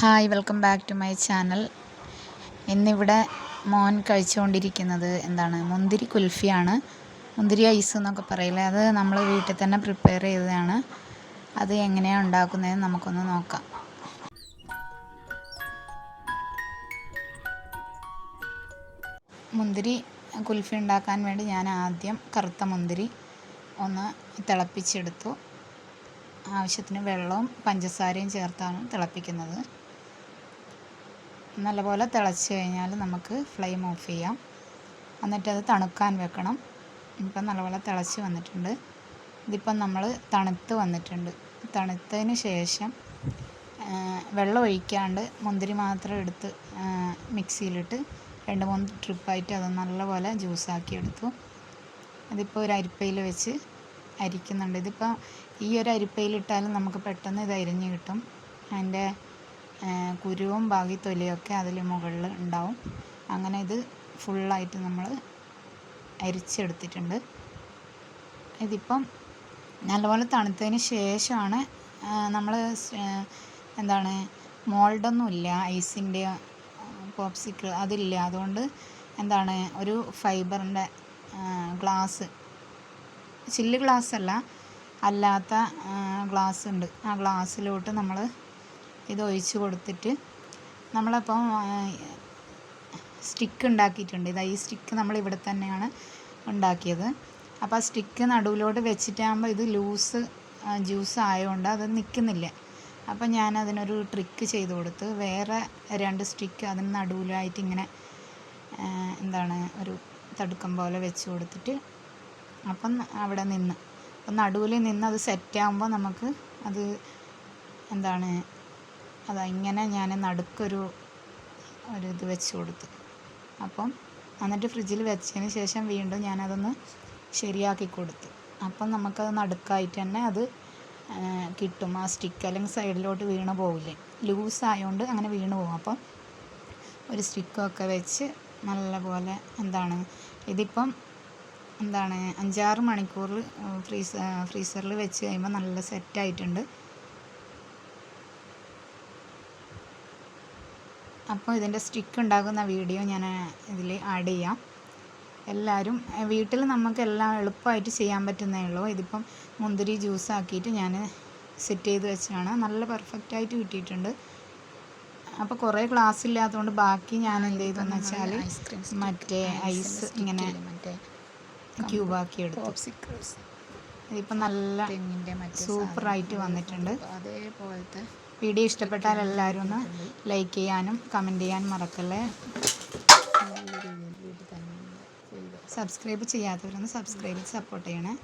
Hi welcome back to my channel. ഇന്നിവിടെ മോൻ കഴിച്ചുകൊണ്ടിരിക്കുന്നത് എന്താണ്? മുന്തിരി കുൽഫിയാണ്. മുന്തിരി ഐസ് എന്നൊക്കെ പറയില്ലേ? അത് നമ്മൾ വീട്ടിൽ തന്നെ പ്രിപ്പയർ ചെയ്തതാണ്. അത് എങ്ങനെയാണ് ഉണ്ടാക്കുന്നതെന്ന് നമുക്കൊന്ന് നോക്കാം. മുന്തിരി കുൽഫി ഉണ്ടാക്കാൻ വേണ്ടി ഞാൻ ആദ്യം കറുത്ത മുന്തിരി ഒന്ന് തിളപ്പിച്ചെടുത്തു. ആവശ്യത്തിന് വെള്ളവും പഞ്ചസാരയും ചേർത്താണ് തിളപ്പിക്കുന്നത്. നല്ലപോലെ തിളച്ച് കഴിഞ്ഞാൽ നമുക്ക് ഫ്ലെയിം ഓഫ് ചെയ്യാം. എന്നിട്ടത് തണുക്കാൻ വെക്കണം. ഇപ്പം നല്ലപോലെ തിളച്ച് വന്നിട്ടുണ്ട്. ഇതിപ്പം നമ്മൾ തണുത്ത് വന്നിട്ടുണ്ട്. തണുത്തതിന് ശേഷം വെള്ളം ഒഴിക്കാണ്ട് മുന്തിരി മാത്രം എടുത്ത് മിക്സിയിലിട്ട് രണ്ട് മൂന്ന് ട്രിപ്പായിട്ട് അത് നല്ലപോലെ ജ്യൂസാക്കി എടുത്തു. അതിപ്പോൾ ഒരു അരിപ്പയിൽ വെച്ച് അരിക്കുന്നുണ്ട്. ഇതിപ്പോൾ ഈ ഒരു അരിപ്പയിലിട്ടാലും നമുക്ക് പെട്ടെന്ന് ഇത് അരിഞ്ഞ് കിട്ടും. അതിന്റെ കുരുവും ബാക്കി തൊലിയൊക്കെ അതിൽ മുകളിൽ ഉണ്ടാവും. അങ്ങനെ ഇത് ഫുള്ളായിട്ട് നമ്മൾ അരിച്ചെടുത്തിട്ടുണ്ട്. ഇതിപ്പം നല്ലപോലെ തണുത്തതിന് ശേഷമാണ് നമ്മൾ എന്താണ് മോൾഡൊന്നുമില്ല ഐസിന്റെ പോപ്സിക്കിൾ അതില്ല. അതുകൊണ്ട് എന്താണ് ഒരു ഫൈബറിന്റെ ഗ്ലാസ് ചില്ല് ഗ്ലാസ് അല്ല അല്ലാത്ത ഗ്ലാസ് ഉണ്ട് ആ ഗ്ലാസ്സിലോട്ട് നമ്മൾ ഇത് ഒഴിച്ച് കൊടുത്തിട്ട് നമ്മളപ്പം സ്റ്റിക്ക് ഉണ്ടാക്കിയിട്ടുണ്ട് ഇതാ ഈ സ്റ്റിക്ക് നമ്മൾ ഇവിടെ തന്നെയാണ് ഉണ്ടാക്കിയത്. അപ്പോൾ ആ സ്റ്റിക്ക് നടുവിലോട്ട് വെച്ചിട്ടാകുമ്പോൾ ഇത് ലൂസ് ജ്യൂസ് ആയതുകൊണ്ട് അത് നിൽക്കുന്നില്ല. അപ്പോൾ ഞാൻ അതിനൊരു ട്രിക്ക് ചെയ്ത് കൊടുത്ത് വേറെ രണ്ട് സ്റ്റിക്ക് അതിന് നടുവിലായിട്ട് ഇങ്ങനെ എന്താണ് ഒരു തടുക്കം പോലെ വെച്ച് കൊടുത്തിട്ട് അപ്പം അവിടെ നിന്ന്. അപ്പം നടുവിൽ നിന്ന് അത് സെറ്റാകുമ്പോൾ നമുക്ക് അത് എന്താണ് അതാ ഇങ്ങനെ ഞാൻ നടുക്കൊരു ഒരു ഇത് വെച്ച് കൊടുത്തു. അപ്പം എന്നിട്ട് ഫ്രിഡ്ജിൽ വെച്ചതിന് ശേഷം വീണ്ടും ഞാനതൊന്ന് ശരിയാക്കി കൊടുത്തു. അപ്പം നമുക്കത് നടുക്കായിട്ട് തന്നെ അത് കിട്ടും. ആ സ്റ്റിക്ക് അല്ലെങ്കിൽ സൈഡിലോട്ട് വീണ് പോവില്ലേ? ലൂസ് ആയതുകൊണ്ട് അങ്ങനെ വീണ് പോകും അപ്പം ഒരു സ്റ്റിക്കൊക്കെ വെച്ച് നല്ലപോലെ എന്താണ് ഇതിപ്പം എന്താണ് അഞ്ചാറ് മണിക്കൂറിൽ ഫ്രീസ ഫ്രീസറിൽ വെച്ച് കഴിയുമ്പോൾ നല്ല സെറ്റായിട്ടുണ്ട്. അപ്പോൾ ഇതിന്റെ സ്റ്റിക്ക് ഉണ്ടാക്കുന്ന വീഡിയോ ഞാൻ ഇതിൽ ആഡ് ചെയ്യാം. എല്ലാവരും വീട്ടിൽ നമുക്ക് എല്ലാം എളുപ്പമായിട്ട് ചെയ്യാൻ പറ്റുന്നേ ഉള്ളൂ. ഇതിപ്പം മുന്തിരി ജ്യൂസ് ആക്കിയിട്ട് ഞാൻ സെറ്റ് ചെയ്ത് വെച്ചാണ് നല്ല പെർഫെക്റ്റ് ആയിട്ട് കിട്ടിയിട്ടുണ്ട്. അപ്പോൾ കുറേ ഗ്ലാസ് ഇല്ലാത്തതുകൊണ്ട് ബാക്കി ഞാൻ എന്ത് ചെയ്തെന്ന് വെച്ചാൽ മറ്റേ ഐസ് ഇങ്ങനെ ക്യൂബാക്കി എടുത്തു. ഇതിപ്പോൾ നല്ല സൂപ്പറായിട്ട് വന്നിട്ടുണ്ട്. അതേപോലത്തെ വീഡിയോ ഇഷ്ടപ്പെട്ടാൽ എല്ലാവരും ഒന്ന് ലൈക്ക് ചെയ്യാനും കമന്റ് ചെയ്യാനും മറക്കല്ലേ? സബ്സ്ക്രൈബ് ചെയ്യാത്തവരൊന്ന് സബ്സ്ക്രൈബ് സപ്പോർട്ട് ചെയ്യണേ.